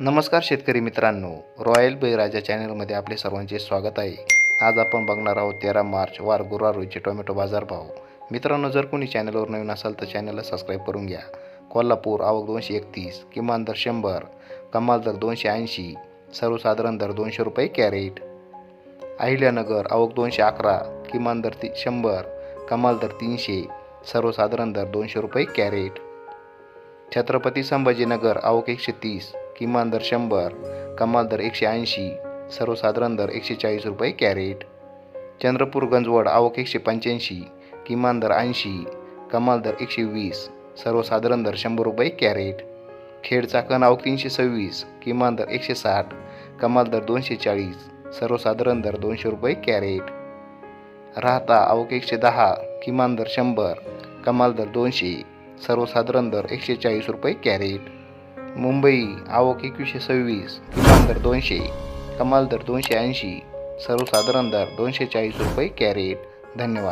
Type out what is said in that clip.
नमस्कार शेतकरी मित्रांनो. रॉयल बेराजा चॅनलमध्ये आपले सर्वांचे स्वागत आहे. आज आपण बघणार आहोत तेरा मार्च वार गुरुवार रोजचे टोमॅटो बाजारभाव मित्रांनो जर कोणी चॅनलवर नवीन असाल तर चॅनलला सबस्क्राईब करून घ्या. कोल्हापूर आवक दोनशे एकतीस किमान दर शंभर कमाल दर दोनशे ऐंशी सर्वसाधारण दर दोनशे रुपये कॅरेट. अहिल्यानगर आवक दोनशे अकरा किमान दर ती शंभर कमाल दर तीनशे सर्वसाधारण दर दोनशे रुपये कॅरेट. छत्रपती संभाजीनगर आवक एकशे तीस किमान दर शंभर कमाल दर एकशे ऐंशी सर्वसाधारण दर एकशे चाळीस रुपये कॅरेट. चंद्रपूर गंजवड आवक एकशे पंच्याऐंशी किमान दर ऐंशी कमाल दर एकशे वीस सर्वसाधारण दर शंभर रुपये कॅरेट. खेड चाकण आवक तीनशे सव्वीस किमान दर एकशे साठ कमाल दर दोनशे चाळीस सर्वसाधारण दर दोनशे रुपये कॅरेट. राहता आवक एकशे दहा किमान दर शंभर कमाल दर दोनशे सर्वसाधारण दर एकशे चाळीस रुपये कॅरेट. मुंबई आवक एकवीसशे सव्वीस किमान दर दोनशे कमाल दर दोनशे ऐंशी सर्वसाधारण दर दोनशे चाळीस रुपये कॅरेट. धन्यवाद.